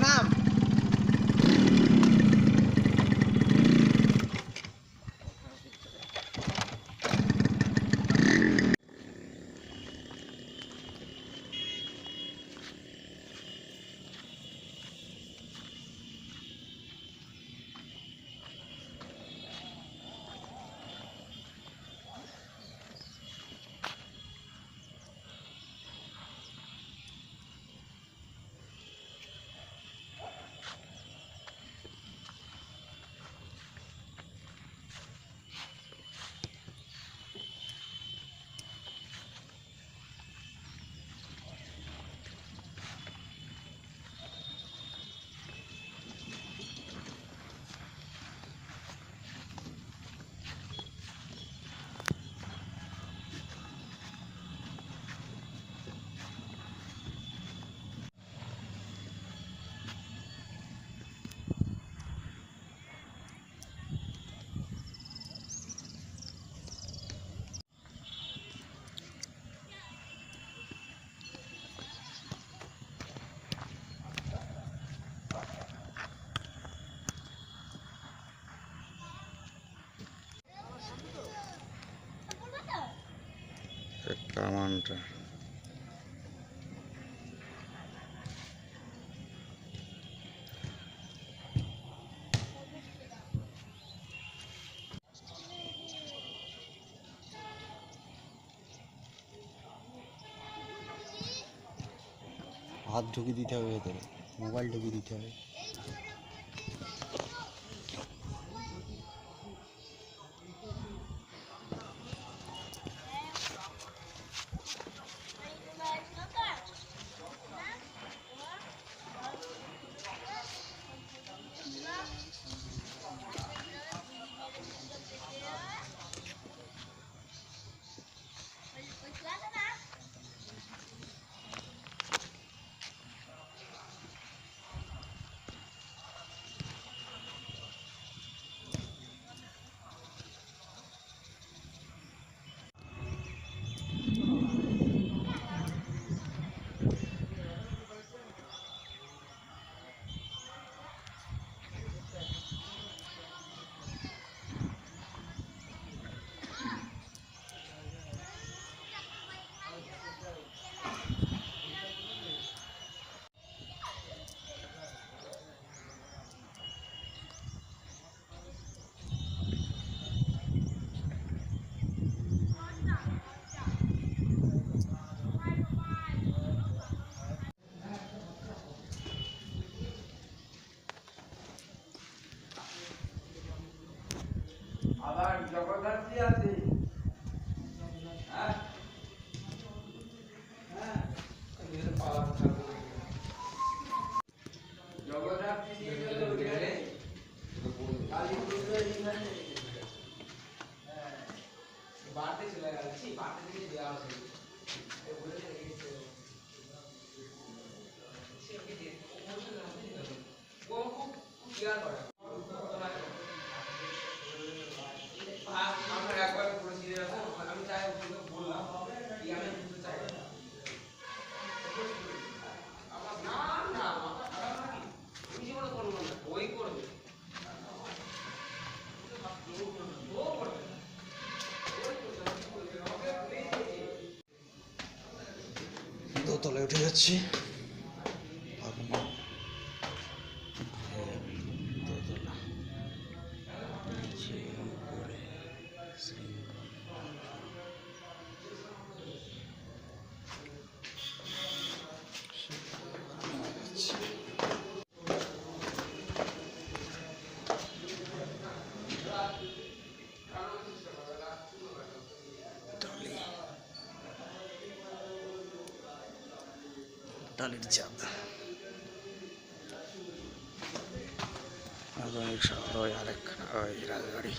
หน้า কামানটা হাত ঢুকিয়ে দিতে হবে ভেতরে মোবাইল ঢুকিয়ে দিতে হবে জগদ্ধাত্রী আছে। হ্যাঁ? হ্যাঁ? জগদ্ধাত্রী দিয়ে গেল ওখানে কালী পুজো এখানে বাড়তে চলে গেল। ছি, বাড়তে থেকে দেওয়া আছে এ সে কি দিয়ে। ও বলছে না ও খুব কেয়ার করে। 还有这些鸡 টালির চাঁদ। আরেকখানা ওই রাজবাড়ি।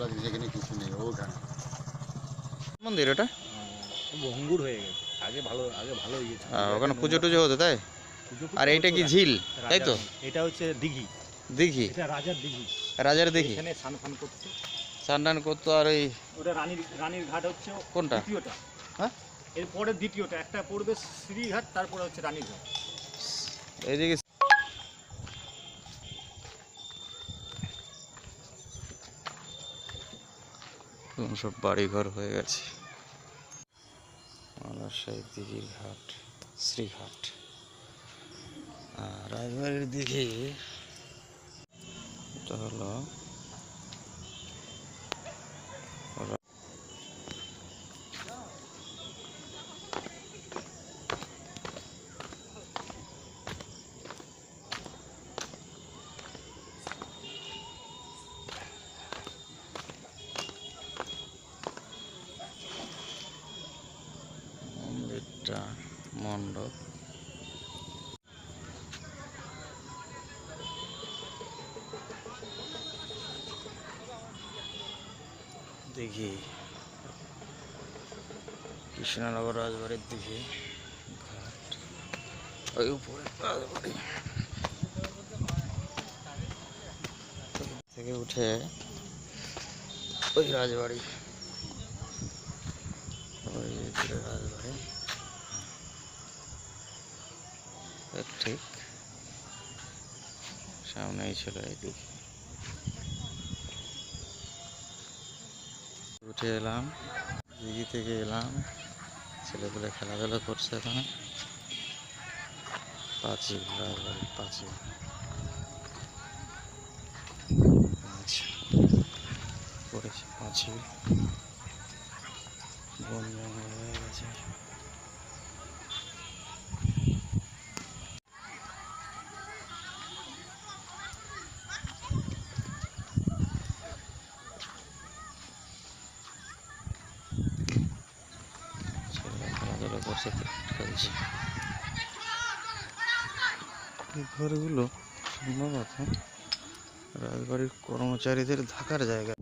তোলা যেখানে কিছু নেই ওখানে। মন্দির ওটা? ভঙ্গুর হয়ে গেছে। আগে ভালো আগে ভালো ইয়ে ওখানে পুজো টুজো হতো তাই? আর এইটা কি ঝিল রাজার- তাই তো? এটা হচ্ছে দিঘি। দিঘি? এটা রাজার দিঘি। রাজার দিঘি? এখানে স্নান ফান করতো। স্নান টান করতো আর ওই ওটা রানীর রানীর ঘাট হচ্ছে কোনটা? দ্বিতীয়টা। হ্যাঁ? এরপরে দ্বিতীয়টা। একটা পড়বে শ্রীঘাট তারপরে হচ্ছে রানীর ঘাট। এইদিকে এখন সব বাড়িঘর হয়ে গেছে। মালাশাহী দিঘির ঘাট শ্রীঘাট। আর রাজবাড়ির দিকে এটা হলো মন্দিরটা মণ্ডপ। দেখি, কৃষ্ণনগর রাজবাড়ির দিকে ঘাট, ওই উপরে রাজবাড়ি। থেকে উঠে ওই রাজবাড়ি। ওই রাজবাড়ি। ঠিক। সামনেই ছিল এইদিকে উঠে এলাম, দিঘি থেকে এলাম। ছেলেগুলো খেলাধুলা করছে এখানে। পাঁচিল পাঁচিল পাঁচিল বন জঙ্গল হয়ে গেছে ছেলেরা করছে খেলছে। এই ঘরগুলো সম্ভবত রাজবাড়ির কর্মচারীদের থাকার জায়গা।